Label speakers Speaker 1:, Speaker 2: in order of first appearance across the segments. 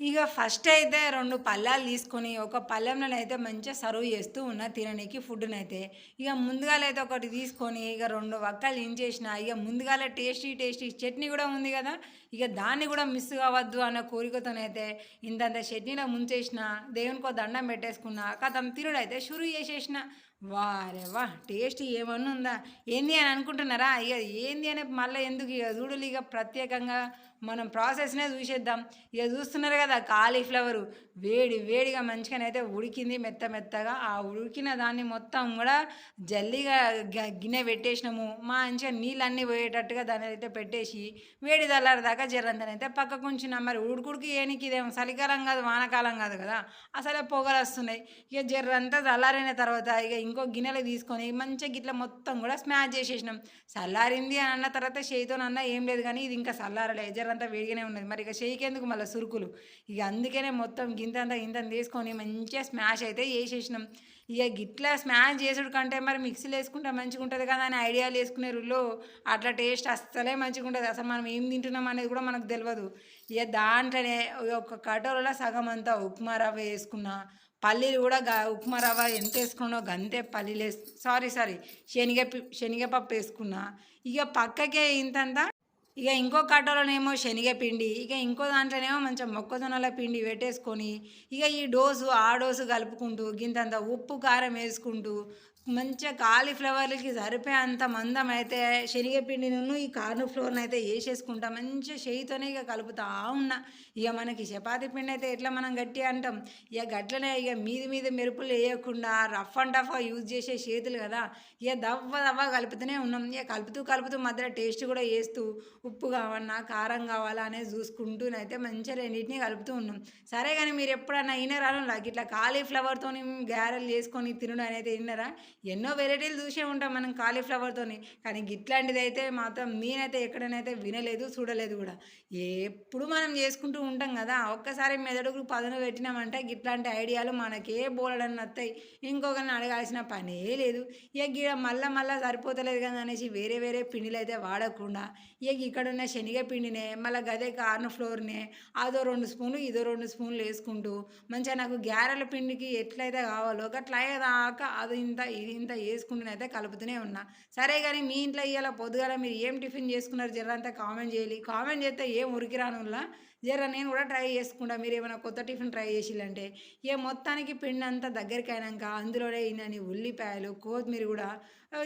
Speaker 1: ఇక ఫస్ట్ అయితే రెండు పళ్ళాలు తీసుకొని ఒక పళ్ళెంలోనైతే మంచిగా సర్వ్ చేస్తూ ఉన్నా తిననీకి ఫుడ్నైతే ఇక ముందుగాలైతే ఒకటి తీసుకొని ఇక రెండు వక్కలు ఇంచేసిన ఇక ముందుగాల టేస్టీ టేస్టీ చట్నీ కూడా ఉంది కదా. ఇక దాన్ని కూడా మిస్ కావద్దు అన్న కోరికతోనైతే ఇంతంత చట్నీలో ముంచేసిన దేవునికో దండం పెట్టేసుకున్నా కథం తిరుడైతే షురు చేసేసిన. వారేవా టేస్ట్ ఏమన్నా ఉందా? ఏంది అని అనుకుంటున్నారా? ఇక ఏంది అని మళ్ళీ ఎందుకు? ఇక చూడులు ఇక ప్రత్యేకంగా మనం ప్రాసెస్నే చూసేద్దాం. ఇక చూస్తున్నారు కదా కాలీఫ్లవరు. వేడి వేడిగా మంచిగానైతే ఉడికింది మెత్త మెత్తగా. ఆ ఉడికిన దాన్ని మొత్తం కూడా జల్లిగా గిన్నె పెట్టేసినాము. మంచిగా నీళ్ళన్నీ పోయేటట్టుగా దాన్ని అయితే పెట్టేసి వేడి చల్లారదాకా జరంతనైతే పక్కకు ఉంచినాం. మరి ఉడుకుడికి ఏనికి ఇదేమో చలికాలం కాదు వానకాలం కాదు కదా. అసలే పొగలు వస్తున్నాయి. ఇక జర్రంతా చల్లారిన తర్వాత ఇక ఇంకో గిన్నెలో తీసుకొని మంచిగా గిట్ల మొత్తం కూడా స్మాష్ చేసేసినాం. చల్లారింది అని అన్న తర్వాత చేయితో అన్న ఏం లేదు కానీ ఇది ఇంకా చల్లారలే అంతా వేడిగానే ఉన్నది. మరి ఇక చేయికెందుకు మళ్ళీ సురుకులు? ఇక అందుకనే మొత్తం గింత అంతా ఇంత తీసుకొని మంచిగా స్మాష్ అయితే చేసేసినాం. ఇక గిట్లా స్మాష్ చేసుడు కంటే మరి మిక్సీలో వేసుకుంటే మంచిగా ఉంటుంది కదా అని ఐడియాలు వేసుకునే రూల్లో అట్లా టేస్ట్ అస్సలే మంచిగా ఉంటుంది అసలు మనం ఏం తింటున్నాం అనేది కూడా మనకు తెలియదు ఇక దాంట్లోనే ఒక కటోరలో సగం అంతా ఉప్మా రవ్వ వేసుకున్నా పల్లీలు కూడా ఉప్మా రవ్వ ఎంత వేసుకున్నానో గంతే పల్లీలు వేసు సారీ సారీ శనగ పి- శనగపప్పు వేసుకున్నా. ఇక పక్కకే ఇంతంతా. ఇక ఇంకో కట్టలోనేమో శనగపిండి ఇక ఇంకో దాంట్లోనేమో మంచిగా మొక్కజొన్నల పిండి పెట్టేసుకొని ఇక ఈ డోసు ఆ డోసు కలుపుకుంటూ గింతంత ఉప్పు కారం వేసుకుంటూ మంచిగా కాలీఫ్లవర్లకి సరిపోయే అంత మందం అయితే శనగపిండిను ఈ కార్న్ ఫ్లోర్ని అయితే వేసేసుకుంటా మంచిగా చేయితోనే ఇక కలుపుతా ఉన్నా. ఇక మనకి చపాతీ పిండి అయితే ఎట్లా మనం గట్టి అంటాం? ఇక గట్లనే ఇక మీది మీద మెరుపులు వేయకుండా రఫ్ అండ్ టఫ్ యూజ్ చేసే చేతులు కదా. ఇక దవ్వ దవ్వ కలుపుతూనే ఉన్నాం. ఇక కలుపుతూ కలుపుతూ మధ్యలో టేస్ట్ కూడా వేస్తూ ఉప్పు కావాలన్నా కారం కావాలా అనేది చూసుకుంటూనైతే మంచిగా రెండింటిని కలుపుతూ ఉన్నాం. సరే కానీ మీరు ఎప్పుడన్నా అయినారా నాకు ఇట్లా కాలీఫ్లవర్తో గారెలు చేసుకొని తినడం అనేది విన్నారా ఎన్నో వెరైటీలు చూసే ఉంటాం మనం కాలీఫ్లవర్తోని కానీ ఇట్లాంటిది అయితే మాత్రం నేనైతే ఎక్కడనైతే వినలేదు చూడలేదు కూడా. ఎప్పుడు మనం చేసుకుంటూ ఉంటాం కదా ఒక్కసారి మెదడుకు పదును పెట్టినామంటే ఇట్లాంటి ఐడియాలు మనకే బోలడని వస్తాయి ఇంకొకరిని అడగాల్సిన పనే లేదు. ఇక గిడ మళ్ళా మళ్ళీ సరిపోతలేదు కదా అనేసి వేరే వేరే పిండిలు అయితే వాడకుండా ఇక ఇక్కడ ఉన్న శనగ పిండినే మళ్ళీ గదే కార్న్ ఫ్లోర్నే అదో రెండు స్పూన్లు ఇదో రెండు స్పూన్లు వేసుకుంటూ మంచిగా నాకు గ్యారెల పిండికి ఎట్లయితే కావాలో అట్లా అయ్యేదాకా అది ఇంత ఇంత వేసుకుంటూనైతే కలుపుతూనే ఉన్నా. సరే కానీ మీ ఇంట్లో ఇవాళ పొద్దుగాల మీరు ఏం టిఫిన్ చేసుకున్నారు? జరంతా కామెంట్ చేయాలి. కామెంట్ చేస్తే ఏం ఉరికిరానులా జర నేను కూడా ట్రై చేసుకుంటా. మీరు ఏమైనా కొత్త టిఫిన్ ట్రై చేసిల్లంటే ఏ మొత్తానికి పిండి అంతా దగ్గరికి అయినాక అందులోనే ఇన్ని ఉల్లిపాయలు కొత్తిమీర కూడా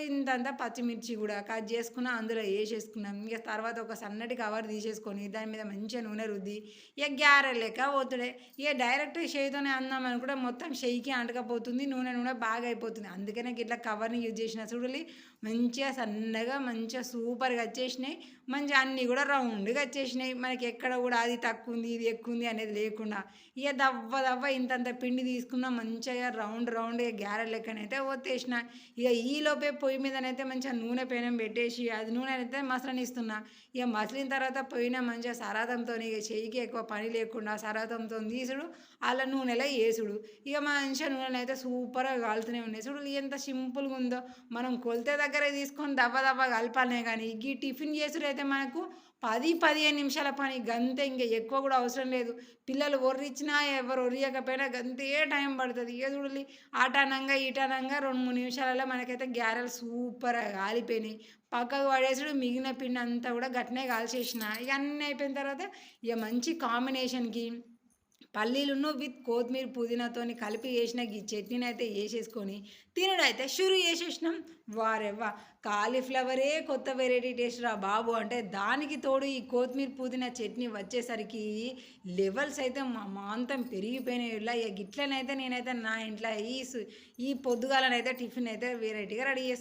Speaker 1: ఇంతంత పచ్చిమిర్చి కూడా కట్ చేసుకున్న అందులో వేసేసుకున్నాం. ఇక తర్వాత ఒక సన్నటి కవర్ తీసేసుకొని దాని మీద మంచిగా నూనె రుద్ది ఇక గ్యారె లెక్క పోతుడే. ఇక డైరెక్ట్ చేయితోనే అందామని కూడా మొత్తం చెయ్యికి అంటకపోతుంది. నూనె నూనె బాగా అయిపోతుంది. అందుకనే నాకు ఇట్లా కవర్ని యూజ్ చేసిన చూడాలి మంచిగా సన్నగా మంచిగా సూపర్గా వచ్చేసినాయి. మంచిగా అన్నీ కూడా రౌండ్గా వచ్చేసినాయి. మనకి ఎక్కడ కూడా అది తక్కువ ఉంది ఇది ఎక్కువ ఉంది అనేది లేకుండా. ఇక దవ్వ దవ్వ ఇంతంత పిండి తీసుకున్నా మంచిగా రౌండ్ రౌండ్ గ్యారె లెక్కనైతే ఒత్తేసిన. ఇక ఈ లోపే పొయ్యి మీదనైతే మంచిగా నూనె పేనం పెట్టేసి అది నూనె అయితే మసలనిస్తున్నా. ఇక మసలిన తర్వాత పోయిన మంచిగా సరాతంతో ఇక చెయ్యికి ఎక్కువ పని లేకుండా సరాతంతో తీసుడు అలా నూనెలో వేసుడు. ఇక మంచిగా నూనెలు అయితే సూపర్గా కాలుతూనే ఉన్నాయి. చూడు ఎంత సింపుల్గా ఉందో. మనం కొలితే దగ్గర తీసుకొని దబ్బ దబ్బ కలపాలనే కానీ ఈ టిఫిన్ చేసుడు అయితే మనకు పది పదిహేను నిమిషాల పని గంతే ఇంకా ఎక్కువ కూడా అవసరం లేదు. పిల్లలు ఒర్రిచ్చినా ఎవరు ఒర్రియకపోయినా గంతే టైం పడుతుంది. ఇక చూడాలి ఆటానంగా ఈటానంగా రెండు మూడు నిమిషాలలో మనకైతే గ్యారెలు సూపర్గా కాలిపోయినాయి. పక్కకు పడేసుడు మిగిలిన పిండి అంతా కూడా గట్నే కాల్చేసిన. ఇక అన్నీ అయిపోయిన తర్వాత ఇక మంచి కాంబినేషన్కి పల్లీలును విత్ కొత్తిమీర పుదీనాతోని కలిపి వేసిన ఈ చట్నీని అయితే వేసేసుకొని తినడైతే షురు చేసేసినాం. వారెవ్వ? కాలీఫ్లవరే కొత్త వెరైటీ టేస్ట్ రా బాబు. అంటే దానికి తోడు ఈ కొత్తిమీర పుదీనా చట్నీ వచ్చేసరికి లెవెల్స్ అయితే మా మాంతం పెరిగిపోయినాయి. ఇలా ఇక గిట్లనైతే నేనైతే నా ఇంట్లో ఈ ఈ పొద్దుగాలనైతే టిఫిన్ అయితే వెరైటీగా రెడీ చేసుకున్నాను